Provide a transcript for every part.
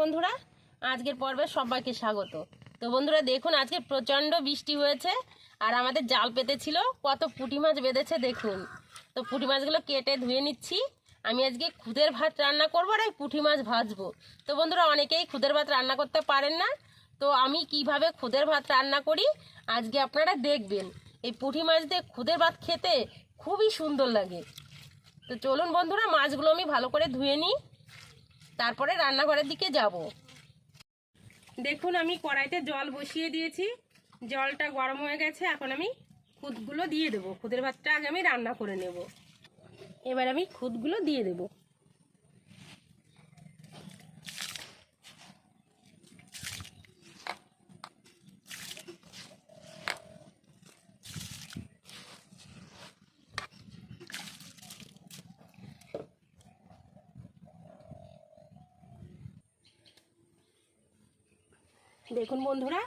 বন্ধুরা, আজকের পর্বে সবাইকে স্বাগত। তো বন্ধুরা, দেখুন, আজকে প্রচণ্ড বৃষ্টি হয়েছে, আর আমাদের জাল পেতেছিল কত পুঁটি মাছ বেঁধেছে, দেখুন। তো পুঁটি মাছগুলো কেটে ধুয়ে নিচ্ছি। আমি আজকে খুদের ভাত রান্না করব আর এই পুঁটি মাছ ভাজবো। তো বন্ধুরা, অনেকেই খুদের ভাত রান্না করতে পারেন না। তো আমি কীভাবে খুদের ভাত রান্না করি, আজকে আপনারা দেখবেন। এই পুঁটি মাছ দিয়ে খুদের ভাত খেতে খুবই সুন্দর লাগে। তো চলুন বন্ধুরা, মাছগুলো আমি ভালো করে ধুয়ে নিই। তারপরে রান্নাঘরের দিকে যাব। দেখুন, আমি কড়াইতে জল বসিয়ে দিয়েছি। জলটা গরম হয়ে গেছে, এখন আমি খুদগুলো দিয়ে দেবো। খুদের ভাতটা আগে আমি রান্না করে নেব। এবার আমি খুদগুলো দিয়ে দেব। দেখুন বন্ধুরা,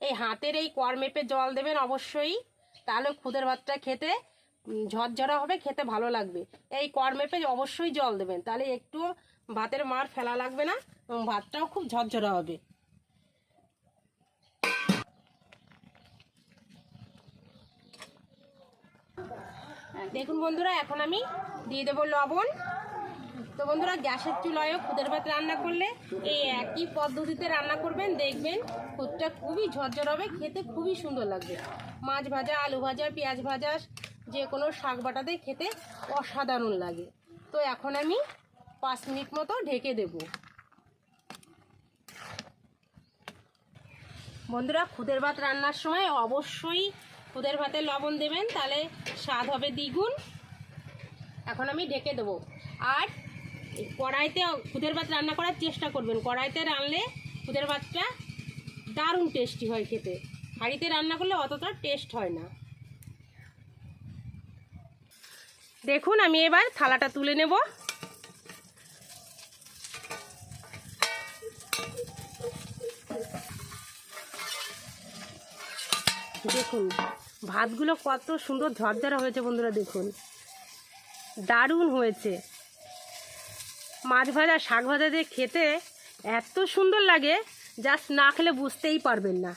এই হাতের এই কর মেপে জল দেবেন অবশ্যই। তাহলে খুদের ভাতটা খেতে ঝরঝরা হবে, খেতে ভালো লাগবে। এই কর মেপে অবশ্যই জল দেবেন। তাহলে একটু ভাতের মার ফেলা লাগবে না, এবং ভাতটাও খুব ঝরঝরা হবে। দেখুন বন্ধুরা, এখন আমি দিয়ে দেবো লবণ। তো বন্ধুরা, গ্যাসের চুলায়ও খুদের ভাত রান্না করলে এই একই পদ্ধতিতে রান্না করবেন। দেখবেন খুদটা খুবই ঝরঝর হবে, খেতে খুবই সুন্দর লাগবে। মাছ ভাজা, আলু ভাজা, পেঁয়াজ ভাজা, যে কোনো শাক বাটাতে খেতে অসাধারণ লাগে। তো এখন আমি পাঁচ মিনিট মতো ঢেকে দেব। বন্ধুরা, খুদের ভাত রান্নার সময় অবশ্যই খুদের ভাতে লবণ দেবেন, তাহলে স্বাদ হবে দ্বিগুণ। এখন আমি ঢেকে দেবো। আর কড়াইতে খুদের ভাত রান্না করার চেষ্টা করবেন। কড়াইতে রানলে খুদের ভাতটা দারুণ টেস্টি হয় খেতে। হাঁড়িতে রান্না করলে অতটা টেস্ট হয় না। দেখুন, আমি এবার থালাটা তুলে নেব। দেখুন, ভাতগুলো কত সুন্দর ঝরঝরা হয়েছে বন্ধুরা, দেখুন। দারুণ হয়েছে। মাছ ভাজা, শাক ভাজা দিয়ে খেতে এত সুন্দর লাগে জাস্ট না খেলে বুঝতেই পারবেন না।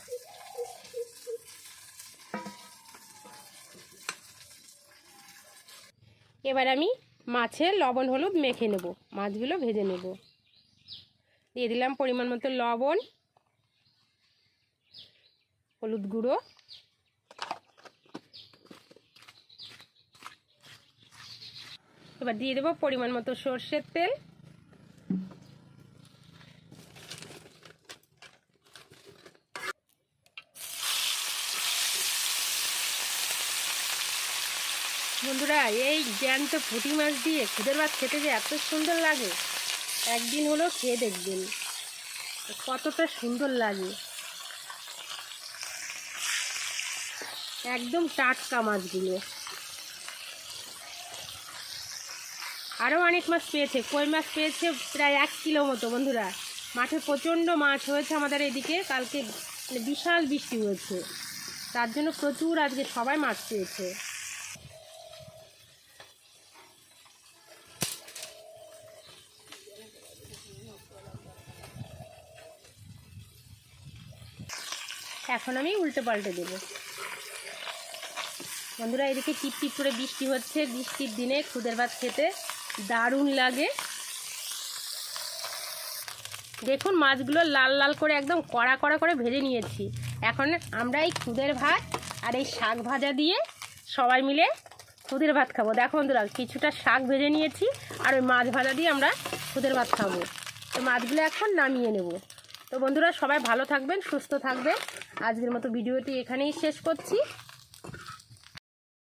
এবার আমি মাছের লবণ হলুদ মেখে নেব, মাছগুলো ভেজে নেব। দিয়ে দিলাম পরিমাণ মতো লবণ, হলুদ গুঁড়ো। এবার দিয়ে দেবো পরিমাণ মতো সর্ষের তেল। বন্ধুরা, এই জ্যান্ত পুঁটি মাছ দিয়ে খুদের ভাত খেতে যে এত সুন্দর লাগে, একদিন হলো খেয়ে দেখবেন। কতটা সুন্দর লাগে। একদম টাটকা মাছগুলো। আরও অনেক মাছ পেয়েছে, কই মাছ পেয়েছে প্রায় এক কিলো মতো বন্ধুরা। মাঠে প্রচণ্ড মাছ হয়েছে আমাদের এদিকে, কালকে মানে বিশাল বৃষ্টি হয়েছে। তার জন্য প্রচুর আজকে সবাই মাছ পেয়েছে। এখন আমি উল্টে পাল্টে দেবো। বন্ধুরা, এদিকে টিপ টিপ করে বৃষ্টি হচ্ছে। বৃষ্টির দিনে খুদের ভাত খেতে দারুণ লাগে। দেখুন, মাছগুলো লাল লাল করে একদম কড়া কড়া করে ভেজে নিয়েছি। এখন আমরা এই খুদের ভাত আর এই শাক ভাজা দিয়ে সবাই মিলে খুদের ভাত খাব। দেখো বন্ধুরা, কিছুটা শাক ভেজে নিয়েছি আর ওই মাছ ভাজা দিয়ে আমরা খুদের ভাত খাব। তো মাছগুলো এখন নামিয়ে নেব। তো বন্ধুরা সবাই ভালো থাকবেন সুস্থ থাকবেন। আজকের মতো ভিডিওটি এখানেই শেষ করছি।